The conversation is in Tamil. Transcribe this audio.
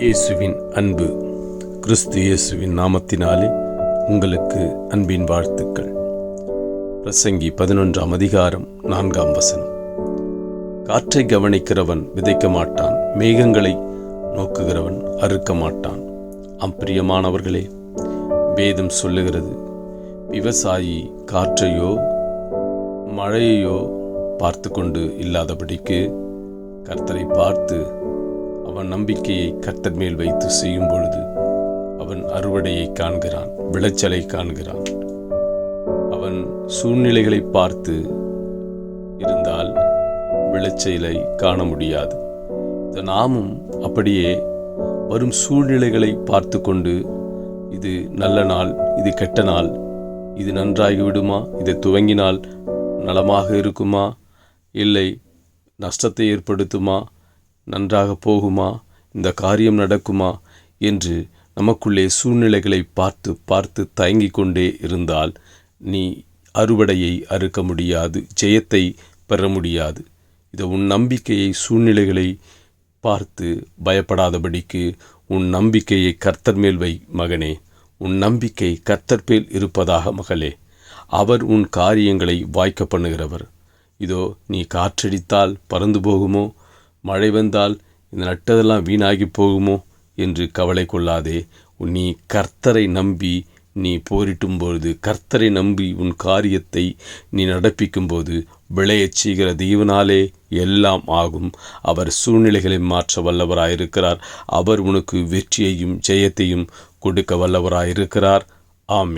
இயேசுவின் அன்பு. கிறிஸ்து இயேசுவின் நாமத்தினாலே உங்களுக்கு அன்பின் வாழ்த்துக்கள். பிரசங்கி பதினொன்றாம் அதிகாரம் நான்காம் வசனம். காற்றை கவனிக்கிறவன் விதைக்க மாட்டான் மேகங்களை நோக்குகிறவன் அறுக்க மாட்டான். அம்பிரியமானவர்களே வேதம் சொல்லுகிறது விவசாயி காற்றையோ மழையையோ பார்த்து கொண்டு இல்லாதபடிக்கு கர்த்தரை பார்த்து அவன் நம்பிக்கையை கர்த்தர் மேல் வைத்து செய்யும் பொழுது அவன் அறுவடையை காண்கிறான் விளைச்சலை காண்கிறான். அவன் சூழ்நிலைகளை பார்த்து இருந்தால் விளைச்சலை காண முடியாது. நாமும் அப்படியே வரும் சூழ்நிலைகளை பார்த்து கொண்டு இது நல்ல நாள் இது கெட்ட நாள் இது நன்றாகி விடுமா இதை துவங்கினால் நலமாக இருக்குமா இல்லை நஷ்டத்தை ஏற்படுத்துமா நன்றாக போகுமா? இந்த காரியம் நடக்குமா? என்று நமக்குள்ளே சூழ்நிலைகளை பார்த்து பார்த்து தயங்கிக் கொண்டே இருந்தால் நீ அறுவடையை அறுக்க முடியாது ஜெயத்தை பெற முடியாது. இது உன் நம்பிக்கையை சூழ்நிலைகளை பார்த்து பயப்படாதபடிக்கு உன் நம்பிக்கையை கர்த்தர் மேல் வை மகனே. உன் நம்பிக்கை கர்த்தர் மேல் இருப்பதாக மகளே. அவர் உன் காரியங்களை வாய்க்க பண்ணுகிறவர். இதோ நீ காற்றடித்தால் பறந்து போகுமோ? மழை வந்தால் இந்த நட்டதெல்லாம் வீணாகி போகுமோ என்று கவலை கொள்ளாதே. நீ கர்த்தரை நம்பி நீ போரிட்டும் பொழுது கர்த்தரை நம்பி உன் காரியத்தை நீ நடப்பிக்கும் போது விளையச் செய்கிற தெய்வனாலே எல்லாம் ஆகும். அவர் சூழ்நிலைகளை மாற்ற வல்லவராயிருக்கிறார். அவர் உனக்கு வெற்றியையும் ஜெயத்தையும் கொடுக்க வல்லவராயிருக்கிறார். ஆமே